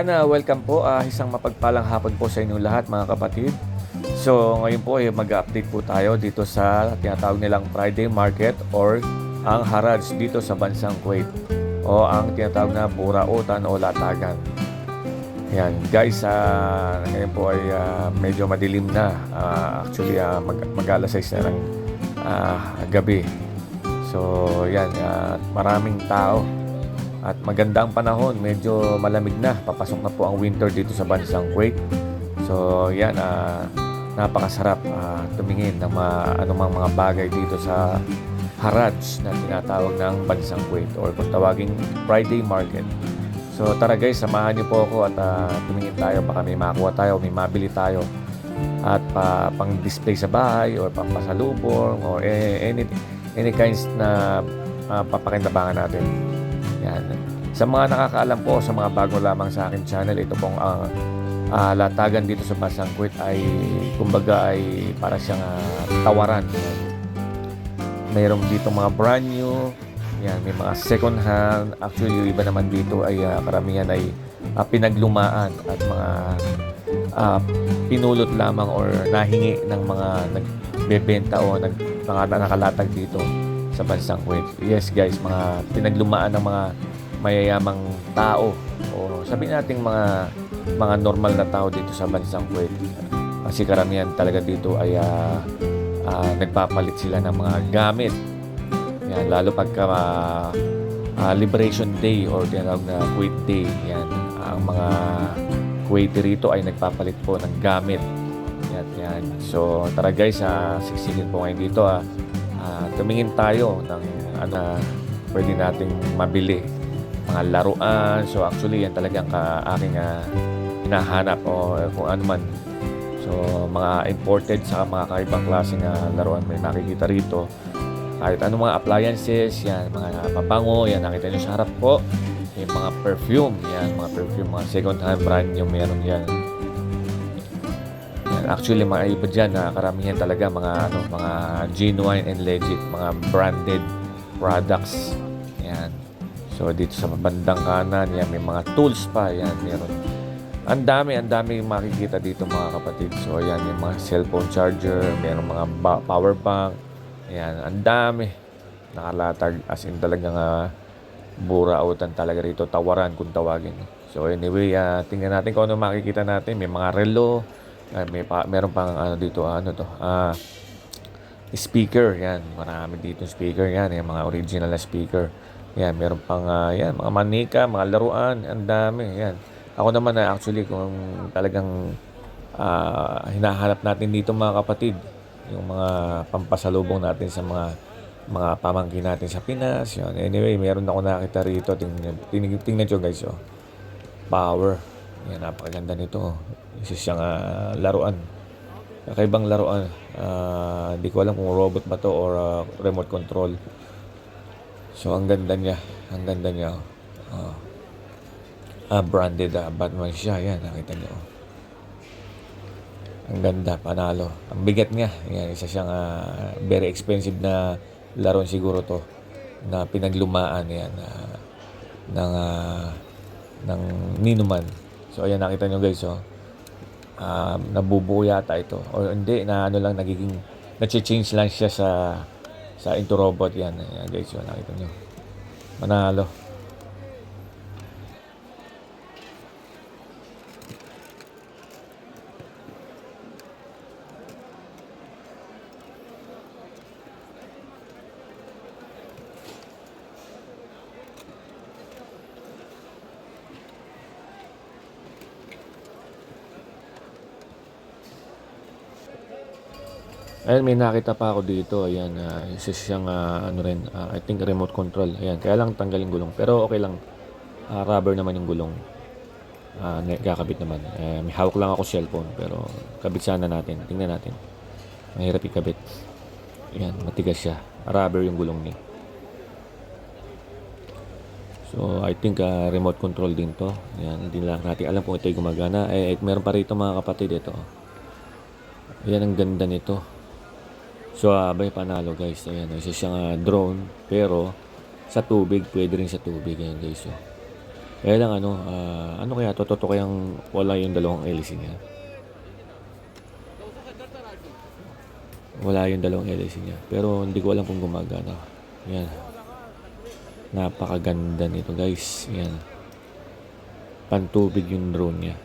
Ayan, ah, welcome po. Ah, isang mapagpalang hapon po sa inyong lahat mga kapatid. So, ngayon po ay mag-update po tayo dito sa tinatawag nilang Friday Market or ang Haraj dito sa bansang Kuwait o ang tinatawag na Burautan o Latagan. Ayan, guys, ah, ngayon po ay ah, medyo madilim na. Ah, actually, ah, mag, mag-alas 6 na ng ah, gabi. So, yan, ah, maraming tao at magandang panahon, medyo malamig na. Papasok na po ang winter dito sa bansang Kuwait. So, yan, ah, napakasarap ah, tumingin ng mga, anumang mga bagay dito sa Haraj na tinatawag ng bansang Kuwait or kung tawaging Friday Market. So, tara guys, samahan niyo po ako at ah, tumingin tayo. Baka may makuha tayo, may mabili tayo. At pa, pang display sa bahay or pampasalubong or eh, any, any kinds na uh, papakinabangan natin. Yan. Sa mga nakakaalam po, sa mga bago lamang sa akin channel, ito pong ang ah, latagan dito sa Basang Kuwait ay kumbaga ay para siyang ah, tawaran. Yan. Mayroong dito mga brand new, yan, may mga second hand. Actually, yung iba naman dito ay ah, karamihan ay ah, pinaglumaan at mga ah, pinulot lamang or nahingi ng mga nagbebenta o nag, mga nakalatag dito sa bansang Kuwait. Yes guys, mga pinaglumaan ng mga mayayamang tao o sabihin natin mga mga normal na tao dito sa bansang Kuwait. Kasi karamihan talaga dito ay ah, ah, nagpapalit sila ng mga gamit. Yan, lalo pagka ah, ah, Liberation Day or tinatawag na Kuwait Day. Yan, ang mga Kuwaiti rito ay nagpapalit po ng gamit. Yan, yan. So, tara guys, ah, siksingin po ngayon dito. Ah. Ah, tumingin tayo ng ano, pwede nating mabili. Mga laruan. So, actually, yan talagang ka, aking ah, hinahanap o kung ano man. So, mga imported sa mga kaibang klaseng ah, laruan may makikita rito. Kahit anong mga appliances, yan, mga pabango, yan, nakita nyo sa harap ko. Yung mga perfume, yan, mga perfume, mga second hand brand yung meron yan. Actually, mga iba dyan na karamihan talaga mga, ano, mga genuine and legit, mga branded products. Yan. So, dito sa bandang kanan, yan, may mga tools pa, yan, meron. Ang dami, ang dami makikita dito mga kapatid. So, yan, yung mga cellphone charger, meron mga ba- power bank, yan, ang dami. Nakalatag, as in talagang uh, burautan talaga rito, tawaran kung tawagin. So, anyway, ah, tingnan natin kung ano makikita natin. May mga relo, Ah, may pa, meron pang ano dito, ano to, ah, speaker, yan. Marami dito speaker, yan. Yung mga original na speaker. Yan, meron pang, ah, yan, mga manika, mga laruan, ang dami, yan. Ako naman na actually kung talagang ah, hinahanap natin dito mga kapatid, yung mga pampasalubong natin sa mga mga pamangkin natin sa Pinas. Yun. Anyway, meron ako nakita rito. Tingnan, tingnan, tingnan nyo guys. Oh. Power. Yan, napakaganda nito. Isa siyang ah, laruan. Kakaibang laruan. Ah, Hindi ko alam kung robot ba to or ah, remote control. So, ang ganda niya. Ang ganda niya. Oh. Ah, branded ah, Batman siya. Yan, nakita niyo. oh. Ang ganda, panalo. Ang bigat niya. Yan, isa siyang ah, very expensive na laruan siguro to na pinaglumaan yan ah, ng ah, ng ninuman. So ayan nakita nyo guys oh. Um, nabubuo yata ito or hindi na ano lang nagiging na-change lang siya sa sa into robot yan. Ayan guys, oh, nakita nyo. Manalo. Ayan, may nakita pa ako dito. Ayan, uh, isa siyang ah, ano rin, ah, I think remote control. Ayan, kaya lang tanggalin gulong. Pero okay lang. Ah, rubber naman yung gulong. Ne- kakabit naman. Eh, may hawak lang ako cellphone. Pero kabit sana natin. Tingnan natin. Mahirap ikabit. Ayan, matigas siya. Rubber yung gulong niya. So, I think ah, remote control din to. Ayan, hindi lang natin alam kung ito'y gumagana. Eh, eh, meron pa rito mga kapatid ito. Ayan, ang ganda nito. So, abay panalo guys. Ayan, isa siyang ah, drone. Pero, sa tubig, pwede rin sa tubig. Ayan guys. Oh. Kaya lang ano, ah, ano kaya to? Totoo kayang wala yung dalawang hélice niya? Wala yung dalawang hélice niya. Pero hindi ko alam kung gumagana. Yan. Napakaganda nito guys. Yan. Pantubig yung drone niya.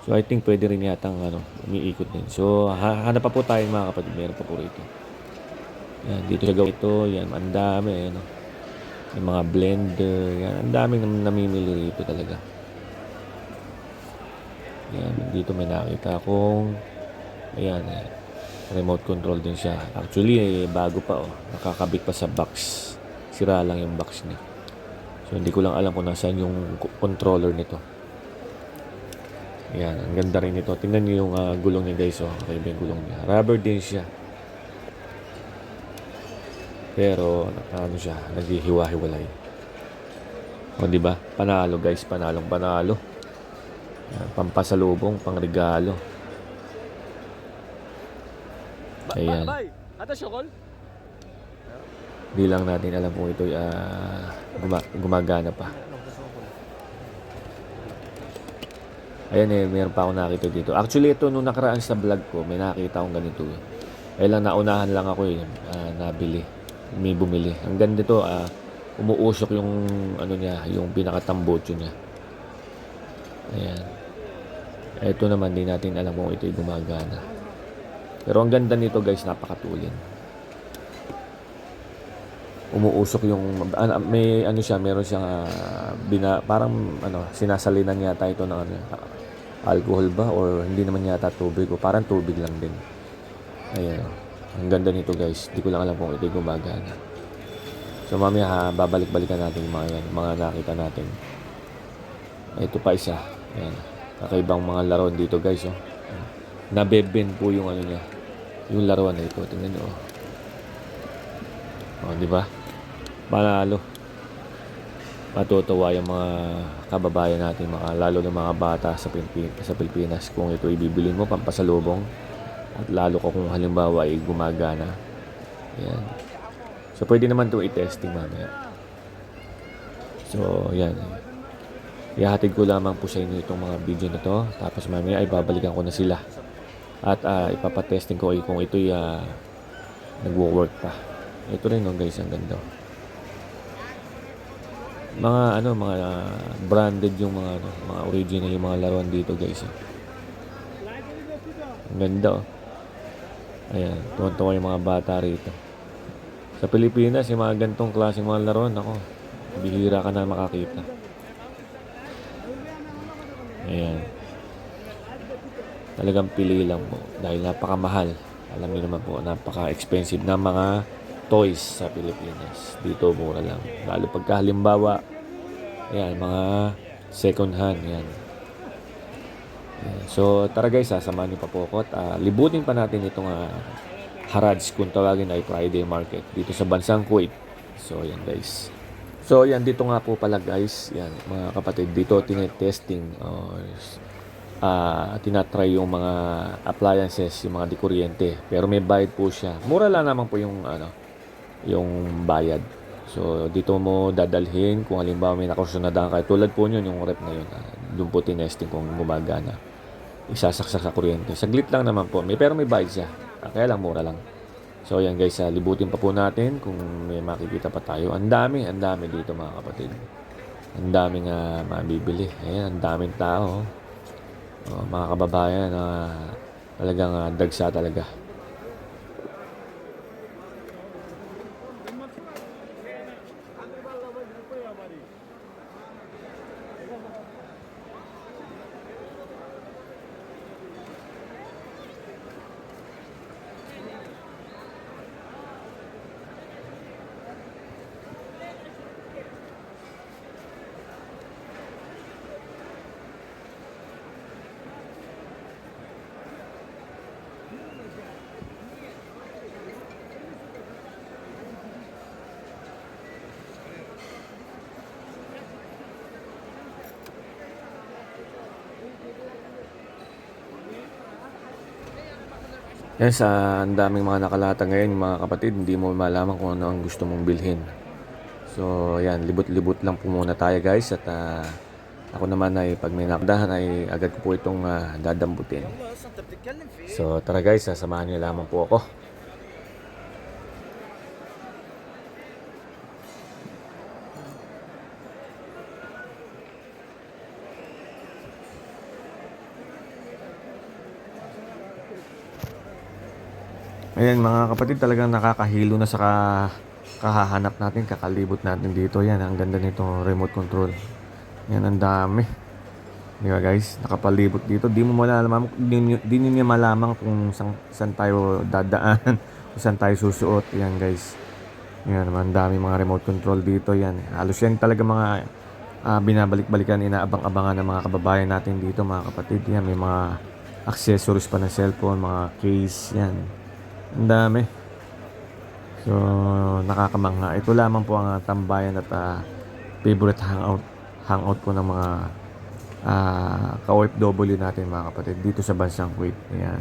So I think pwede rin yata ang ano, umiikot din. So ha- hanap pa po tayo mga kapatid. Meron pa po rito. Yan, dito sa gawin ito. Yan, ang dami. Ano. Yung mga blender. Yan, ang daming nam- namimili rito talaga. Yan, dito may nakita akong ayan, eh, remote control din siya. Actually, eh, bago pa oh. Nakakabit pa sa box. Sira lang yung box niya. So, hindi ko lang alam kung nasaan yung co- controller nito. Ayan, ang ganda rin nito. Tingnan niyo yung ah, gulong niya guys. Oh. Kaya yung gulong niya. Rubber din siya. Pero, ano siya, naghihiwa-hiwalay. O, di ba? Panalo guys, panalong panalo. Yan, pampasalubong, pangregalo. Ayan. Bay, ata syokol? Di lang natin alam kung ito guma- gumagana pa. Ayan eh, meron pa ako nakita dito. Actually, ito nung nakaraan sa vlog ko, may nakita akong ganito eh. Kaya lang naunahan lang ako eh, ah, nabili. May bumili. Ang ganda to, ah, umuusok yung ano niya, yung pinakatambotso niya. Ayan. Ito naman, di natin alam kung ito'y gumagana. Pero ang ganda nito guys, napakatulin. Umuusok yung ano, may ano siya, meron siyang ah, bina, parang ano, sinasalinan yata ito ng ano, ah, alcohol ba or hindi naman yata tubig o parang tubig lang din. Ayan. Ang ganda nito guys. Hindi ko lang alam kung ito gumagana. So mamaya ha, babalik-balikan natin yung mga yan, mga nakita natin. Ito pa isa. Ayan. Kakaibang mga laruan dito guys. Oh. Nabeben po yung ano niya. Yung laruan na ito. Tingnan nyo. Oh, oh di ba? Panalo. Matutuwa yung mga kababayan natin, mga, lalo ng mga bata sa, Pilipin- sa Pilipinas kung ito ibibili mo pampasalubong at lalo ko kung halimbawa ay gumagana. Yan. So, pwede naman ito i-testing mamaya. So, yan. Ihahatid ko lamang po sa inyo itong mga video na to. Tapos mamaya ay babalikan ko na sila. At ah, ipapatesting ko ay kung ito'y ah, nagwo-work pa. Ito rin no guys, ang ganda. Mga ano, mga branded yung mga ano, mga original yung mga laruan dito guys. eh. Ang ganda oh. Ayan, tuwan-tuwa yung mga bata rito. Sa Pilipinas, yung mga gantong klaseng mga laruan, ako, bihira ka na makakita. Ayan. Talagang pili lang po dahil napakamahal. Alam niyo naman po, napaka-expensive na mga toys sa Pilipinas. Dito mura lang. Lalo pagka halimbawa, ayan, mga second hand, yan. Ayan. So, tara guys, sasamahan niyo pa po ako at ah, libutin pa natin itong uh, Haraj kung tawagin ay Friday Market dito sa bansang Kuwait. So, ayan guys. So, yan dito nga po pala guys. Yan, mga kapatid, dito tinetesting or ah tinatry yung mga appliances, yung mga dikuryente. Pero may bayad po siya. Mura lang naman po yung ano, yung bayad. So, dito mo dadalhin kung halimbawa may nakursunadahan kayo. Tulad po yun, yung rep na yun. doon po tinesting kung gumagana. Isasaksak sa kuryente. Saglit lang naman po. May, pero may bayad siya. Ah, kaya lang, mura lang. So, yan guys, ah, libutin pa po natin kung may makikita pa tayo. Ang dami, ang dami dito mga kapatid. Ang daming uh, mabibili. Ayan, ang daming tao. Oh, mga kababayan, na talagang dagsa talaga. Yes, uh, ang daming mga nakalata ngayon, mga kapatid, hindi mo malaman kung ano ang gusto mong bilhin. So, yan, libot-libot lang po muna tayo guys at uh, ako naman ay pag may nakandahan ay agad ko po itong uh, dadambutin. So, tara guys, sasamahan niyo lamang po ako. Ayan mga kapatid, talagang nakakahilo na sa ka- kahahanap natin, kakalibot natin dito. Yan, ang ganda nito remote control. Yan, ang dami. Di ba guys? Nakapalibot dito. Di mo malaman, di, di niyo malaman kung saan, saan tayo dadaan, kung saan tayo susuot. Yan guys. Yan naman, dami mga remote control dito. Yan. Halos yan talaga mga ah, binabalik-balikan, inaabang-abangan ng mga kababayan natin dito mga kapatid. Yan, may mga accessories pa ng cellphone, mga case. Yan. Ang dami. So, nakakamangha. Ito lamang po ang ah, tambayan at ah, favorite hangout hangout po ng mga ah ka-OFW natin mga kapatid dito sa bansang Kuwait. Ayan.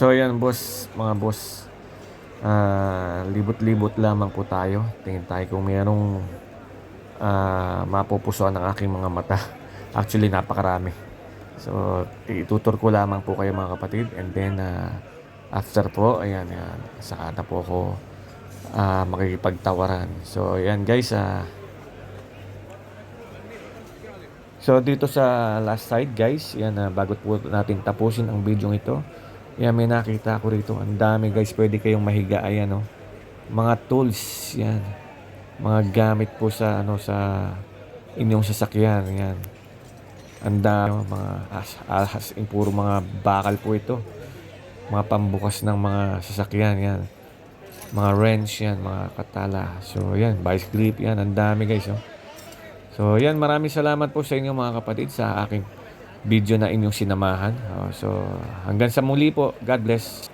So ayan boss, mga boss. Ah, libot-libot lamang po tayo. Tingin tayo kung mayroong ah, mapupusuan ng aking mga mata. Actually, napakarami. So, itutur ko lamang po kayo mga kapatid. And then, ah, after po, ayan, ayan, saka na po ako ah, makikipagtawaran. So, ayan guys, ah, So dito sa last side guys, yan na bago po natin tapusin ang video ito. Yan may nakita ko rito. Ang dami guys, pwede kayong mahiga ayan oh. Mga tools yan. Mga gamit po sa ano sa inyong sasakyan yan. Ang dami oh, mga as, as in puro mga bakal po ito. Mga pambukas ng mga sasakyan yan. Mga wrench yan, mga katala. So yan, vice grip yan. Ang dami guys oh. So, yan, maraming salamat po sa inyo mga kapatid sa aking video na inyong sinamahan. Oh, so, hanggang sa muli po. God bless.